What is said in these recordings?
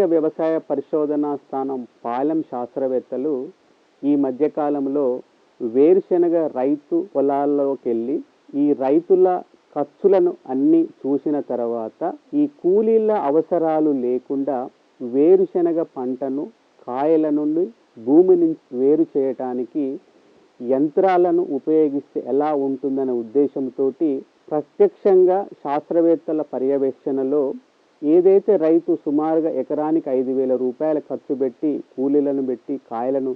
జాతీయ వ్యవసాయ పరిశోధనా స్థానం పాలెం శాస్త్రవేత్తలు ఈ మధ్యకాలంలో వేరుశెనగ రైతు పొలాల్లోకి వెళ్ళి ఈ రైతుల ఖర్చులను అన్నీ చూసిన తర్వాత ఈ కూలీల అవసరాలు లేకుండా వేరుశెనగ పంటను కాయల నుండి భూమి నుంచి వేరు చేయటానికి యంత్రాలను ఉపయోగిస్తే ఎలా ఉంటుందనే ఉద్దేశంతో ప్రత్యక్షంగా శాస్త్రవేత్తల పర్యవేక్షణలో ఏదైతే రైతు సుమారుగా ఎకరానికి ఐదు వేల రూపాయల ఖర్చు పెట్టి కూలీలను పెట్టి కాయలను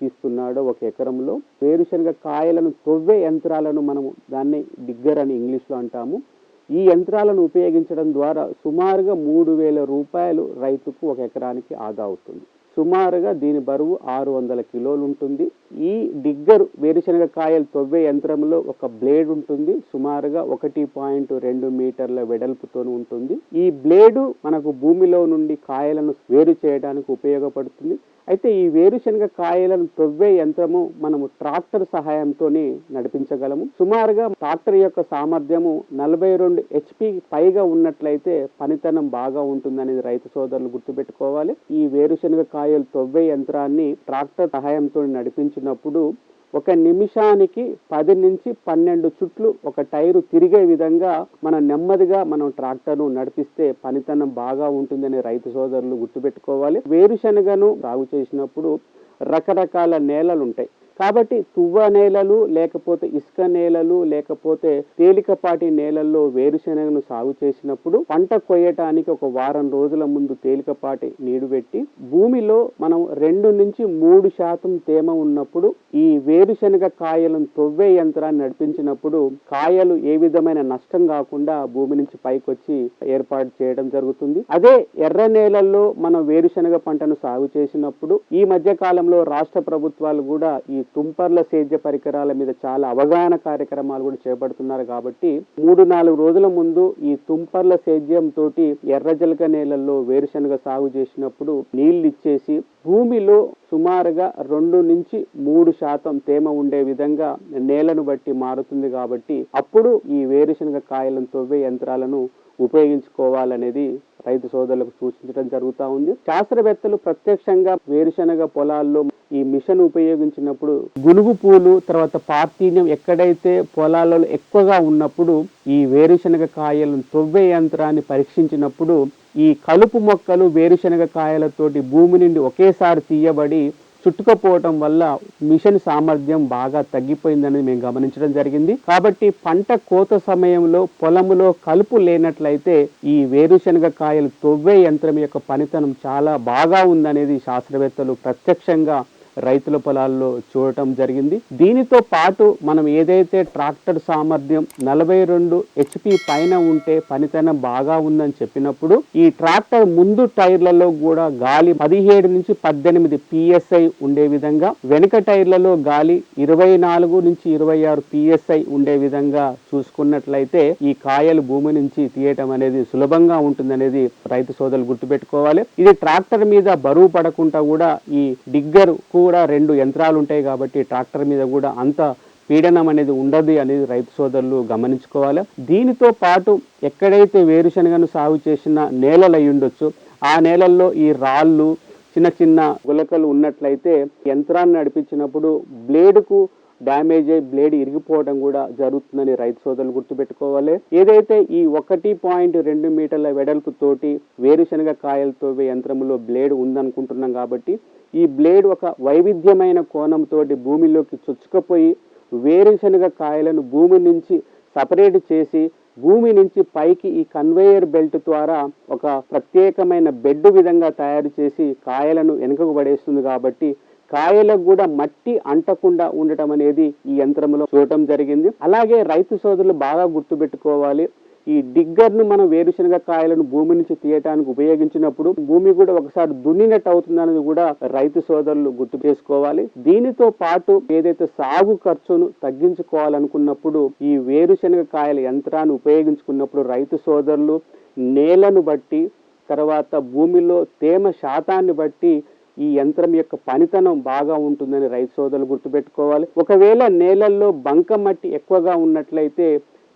తీస్తున్నాడో ఒక ఎకరంలో వేరుశనగ కాయలను తొవ్వే యంత్రాలను మనము దాన్ని డిగ్గర్ అని ఇంగ్లీష్లో అంటాము. ఈ యంత్రాలను ఉపయోగించడం ద్వారా సుమారుగా మూడు వేల రూపాయలు రైతుకు ఒక ఎకరానికి ఆదా అవుతుంది. సుమారుగా దీని బరువు ఆరు వందల కిలోలు ఉంటుంది ఈ డిగ్గర్ వేరుశనగ కాయలు తవ్వే యంత్రంలో ఒక బ్లేడ్ ఉంటుంది. సుమారుగా ఒకటి పాయింట్ రెండు మీటర్ల వెడల్పుతో ఉంటుంది. ఈ బ్లేడు మనకు భూమిలో నుండి కాయలను వేరు చేయడానికి ఉపయోగపడుతుంది. అయితే ఈ వేరుశనగ కాయలను తొవ్వే యంత్రము మనము ట్రాక్టర్ సహాయంతో నడిపించగలము. సుమారుగా ట్రాక్టర్ యొక్క సామర్థ్యము నలభై రెండు హెచ్పి పైగా ఉన్నట్లయితే పనితనం బాగా ఉంటుందనేది రైతు సోదరులు గుర్తుపెట్టుకోవాలి. ఈ వేరుశనగ కాయలు తొవ్వే యంత్రాన్ని ట్రాక్టర్ సహాయంతో నడిపించినప్పుడు ఒక నిమిషానికి పది నుంచి పన్నెండు చుట్లు ఒక టైరు తిరిగే విధంగా మనం నెమ్మదిగా మనం ట్రాక్టర్ను నడిపిస్తే పనితనం బాగా ఉంటుందని రైతు సోదరులు గుర్తుపెట్టుకోవాలి. వేరుశనగను సాగు చేసినప్పుడు రకరకాల నేలలు ఉంటాయి కాబట్టి తువ్వ నేలలు లేకపోతే ఇసుక నేలలు లేకపోతే తేలికపాటి నేలల్లో వేరుశనగను సాగు చేసినప్పుడు పంట కొయ్యటానికి ఒక వారం రోజుల ముందు తేలికపాటి నీడు పెట్టి భూమిలో మనం రెండు నుంచి మూడు శాతం తేమ ఉన్నప్పుడు ఈ వేరుశనగ కాయలను తొవ్వే యంత్రాన్ని నడిపించినప్పుడు కాయలు ఏ విధమైన నష్టం కాకుండా భూమి నుంచి పైకొచ్చి ఏర్పాటు చేయడం జరుగుతుంది. అదే ఎర్ర నేలల్లో మనం వేరుశనగ పంటను సాగు చేసినప్పుడు ఈ మధ్య కాలంలో రాష్ట్ర ప్రభుత్వాలు కూడా ఈ తుంపర్ల సేద్య పరికరాల మీద చాలా అవగాహన కార్యక్రమాలు కూడా చేపడుతున్నారు కాబట్టి మూడు నాలుగు రోజుల ముందు ఈ తుంపర్ల సేద్యం తోటి ఎర్రజలక నేలల్లో వేరుశనగ సాగు చేసినప్పుడు నీళ్ళు ఇచ్చేసి భూమిలో సుమారుగా రెండు నుంచి మూడు శాతం తేమ ఉండే విధంగా నేలను బట్టి మారుతుంది కాబట్టి అప్పుడు ఈ వేరుశనగ కాయలను తవ్వే యంత్రాలను ఉపయోగించుకోవాలనేది రైతు సోదరులకు సూచించడం జరుగుతూ ఉంది. శాస్త్రవేత్తలు ప్రత్యక్షంగా వేరుశనగ పొలాల్లో ఈ మిషన్ ఉపయోగించినప్పుడు గునుగు పూలు తర్వాత పార్తీన్యం ఎక్కడైతే పొలాలలో ఎక్కువగా ఉన్నప్పుడు ఈ వేరుశనగ కాయలను తొవ్వే యంత్రాన్ని పరీక్షించినప్పుడు ఈ కలుపు మొక్కలు వేరుశనగ కాయలతోటి భూమి నుండి ఒకేసారి తీయబడి చుట్టుకపోవటం వల్ల మిషన్ సామర్థ్యం బాగా తగ్గిపోయిందని మేము గమనించడం జరిగింది. కాబట్టి పంట కోత సమయంలో పొలములో కలుపు లేనట్లయితే ఈ వేరుశనగ కాయలు తొవ్వే యంత్రం యొక్క పనితనం చాలా బాగా ఉందనేది శాస్త్రవేత్తలు ప్రత్యక్షంగా రైతుల పొలాల్లో చూడటం జరిగింది. దీనితో పాటు మనం ఏదైతే ట్రాక్టర్ సామర్థ్యం నలభై రెండు హెచ్పి పైన ఉంటే పనితనం బాగా ఉందని చెప్పినప్పుడు ఈ ట్రాక్టర్ ముందు టైర్లలో కూడా గాలి పదిహేడు నుంచి పద్దెనిమిది పిఎస్ఐ ఉండే విధంగా వెనుక టైర్లలో గాలి ఇరవై నాలుగు నుంచి ఇరవై ఆరు పిఎస్ఐ ఉండే విధంగా చూసుకున్నట్లయితే ఈ కాయలు భూమి నుంచి తీయటం అనేది సులభంగా ఉంటుందనేది రైతు సోదరులు గుర్తుపెట్టుకోవాలి. ఇది ట్రాక్టర్ మీద బరువు పడకుండా కూడా ఈ డిగ్గర్ కూడా రెండు యంత్రాలు ఉంటాయి కాబట్టి ట్రాక్టర్ మీద కూడా అంత పీడనం అనేది ఉండదు అనేది రైతు సోదరులు గమనించుకోవాలి. దీనితో పాటు ఎక్కడైతే వేరుశనగను సాగు చేసిన నేలలు అయి ఉండొచ్చు ఆ నేలల్లో ఈ రాళ్ళు చిన్న చిన్న గులకలు ఉన్నట్లయితే యంత్రాన్ని నడిపించినప్పుడు బ్లేడుకు డ్యామేజ్ అయ్యి బ్లేడ్ ఇరిగిపోవడం కూడా జరుగుతుందని రైతు సోదరులు గుర్తుపెట్టుకోవాలి. ఏదైతే ఈ ఒకటి పాయింట్ రెండు మీటర్ల వెడల్పు తోటి వేరుశనగ కాయలతో యంత్రంలో బ్లేడ్ ఉందనుకుంటున్నాం కాబట్టి ఈ బ్లేడ్ ఒక వైవిధ్యమైన కోణంతో భూమిలోకి చొచ్చుకపోయి వేరుశనగ కాయలను భూమి నుంచి సపరేట్ చేసి భూమి నుంచి పైకి ఈ కన్వేయర్ బెల్ట్ ద్వారా ఒక ప్రత్యేకమైన బెడ్ విధంగా తయారు చేసి కాయలను వెనుకకు పడేస్తుంది కాబట్టి కాయలకు కూడా మట్టి అంటకుండా ఉండటం అనేది ఈ యంత్రంలో చూడటం జరిగింది. అలాగే రైతు సోదరులు బాగా గుర్తుపెట్టుకోవాలి. ఈ డిగ్గర్ను మనం వేరుశనగ కాయలను భూమి నుంచి తీయటానికి ఉపయోగించినప్పుడు భూమి కూడా ఒకసారి దున్నినట్టు అవుతుందనేది కూడా రైతు సోదరులు గుర్తు చేసుకోవాలి. దీనితో పాటు ఏదైతే సాగు ఖర్చును తగ్గించుకోవాలనుకున్నప్పుడు ఈ వేరుశనగ కాయల యంత్రాన్ని ఉపయోగించుకున్నప్పుడు రైతు సోదరులు నేలను బట్టి తర్వాత భూమిలో తేమ శాతాన్ని బట్టి ఈ యంత్రం యొక్క పనితనం బాగా ఉంటుందని రైతు సోదరులు గుర్తుపెట్టుకోవాలి. ఒకవేళ నేలల్లో బంక మట్టి ఎక్కువగా ఉన్నట్లయితే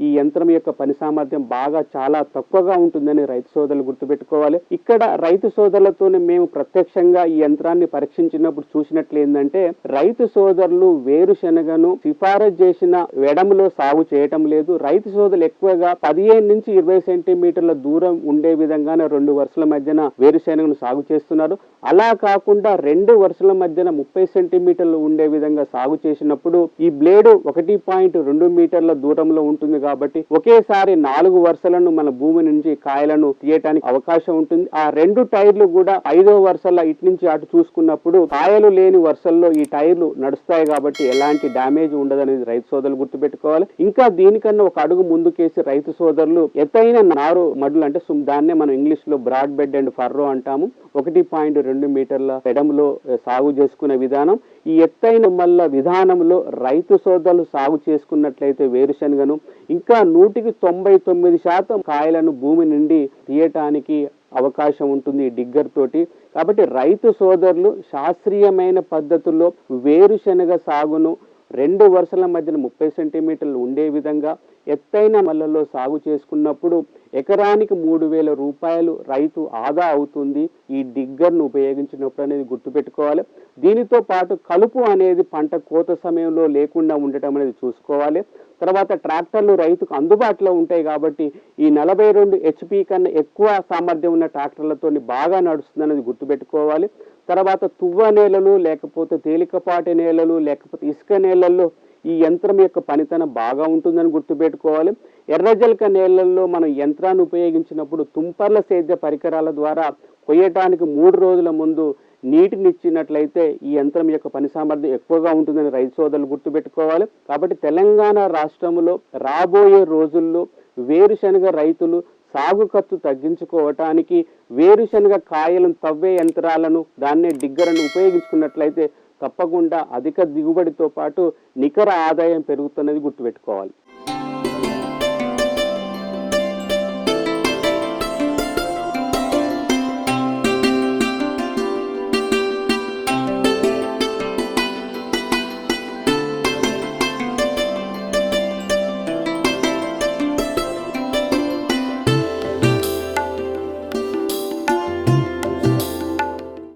ఈ యంత్రం యొక్క పని సామర్థ్యం బాగా చాలా తక్కువగా ఉంటుందని రైతు సోదరులు గుర్తుపెట్టుకోవాలి. ఇక్కడ రైతు సోదరులతోనే మేము ప్రత్యక్షంగా ఈ యంత్రాన్ని పరీక్షించినప్పుడు చూసినట్లు ఏంటంటే రైతు సోదరులు వేరుశనగను సిఫారసు చేసిన వెడములో సాగు చేయటం లేదు. రైతు సోదరులు ఎక్కువగా పదిహేను నుంచి ఇరవై సెంటీమీటర్ల దూరం ఉండే విధంగానే రెండు వరుసల మధ్యన వేరుశనగను సాగు చేస్తున్నారు. అలా కాకుండా రెండు వరుసల మధ్యన ముప్పై సెంటీమీటర్లు ఉండే విధంగా సాగు చేసినప్పుడు ఈ బ్లేడు ఒకటి పాయింట్ రెండు మీటర్ల దూరంలో ఉంటుంది కాబట్టి ఒకేసారి నాలుగు వరుసలను మన భూమి నుంచి కాయలను తీయటానికి అవకాశం ఉంటుంది. ఆ రెండు టైర్లు కూడా ఐదో వరుసల ఇటు నుంచి అటు చూసుకున్నప్పుడు కాయలు లేని వరుసల్లో ఈ టైర్లు నడుస్తాయి కాబట్టి ఎలాంటి డ్యామేజ్ ఉండదనేది రైతు సోదరులు గుర్తుపెట్టుకోవాలి. ఇంకా దీనికన్నా ఒక అడుగు ముందుకేసి రైతు సోదరులు ఎత్తైన నారు మడులు అంటే సుమ్- దాన్నే మనం ఇంగ్లీష్లో బ్రాడ్ బెడ్ అండ్ ఫర్రో అంటాము. ఒకటి పాయింట్ రెండు మీటర్ల ఎడంలో సాగు చేసుకునే విధానం. ఈ ఎత్తైన మల్ల విధానంలో రైతు సోదరులు సాగు చేసుకున్నట్లయితే వేరుశనగను ఇంకా నూటికి తొంభై తొమ్మిది శాతం కాయలను భూమి నుండి తీయటానికి అవకాశం ఉంటుంది డిగ్గర్ తోటి. కాబట్టి రైతు సోదరులు శాస్త్రీయమైన పద్ధతుల్లో వేరుశనగ సాగును రెండు వరుసల మధ్యన ముప్పై సెంటీమీటర్లు ఉండే విధంగా ఎత్తైన మల్లల్లో సాగు చేసుకున్నప్పుడు ఎకరానికి మూడు వేల రూపాయలు రైతు ఆదా అవుతుంది. ఈ డిగ్గర్ను ఉపయోగించినప్పుడు అనేది గుర్తుపెట్టుకోవాలి. దీనితో పాటు కలుపు అనేది పంట కోత సమయంలో లేకుండా ఉండటం అనేది చూసుకోవాలి. తర్వాత ట్రాక్టర్లు రైతుకు అందుబాటులో ఉంటాయి కాబట్టి ఈ నలభై రెండు హెచ్పి కన్నా ఎక్కువ సామర్థ్యం ఉన్న ట్రాక్టర్లతో బాగా నడుస్తుంది అనేది గుర్తుపెట్టుకోవాలి. తర్వాత తువ్వ నేలలు లేకపోతే తేలికపాటి నేలలు లేకపోతే ఇసుక నేలల్లో ఈ యంత్రం యొక్క పనితనం బాగా ఉంటుందని గుర్తుపెట్టుకోవాలి. ఎర్రజలక నేలల్లో మనం యంత్రాన్ని ఉపయోగించినప్పుడు తుంపర్ల సేద్య పరికరాల ద్వారా కొయ్యటానికి మూడు రోజుల ముందు నీటిని ఇచ్చినట్లయితే ఈ యంత్రం యొక్క పని సామర్థ్యం ఎక్కువగా ఉంటుందని రైతు సోదరులు గుర్తుపెట్టుకోవాలి. కాబట్టి తెలంగాణ రాష్ట్రంలో రాబోయే రోజుల్లో వేరుశనగ రైతులు సాగు ఖర్చు తగ్గించుకోవటానికి వేరుశనగ కాయలను తవ్వే యంత్రాలను దాన్నే డిగ్గరను ఉపయోగించుకున్నట్లయితే తప్పకుండా అధిక దిగుబడితో పాటు నికర ఆదాయం పెరుగుతున్నది గుర్తుపెట్టుకోవాలి.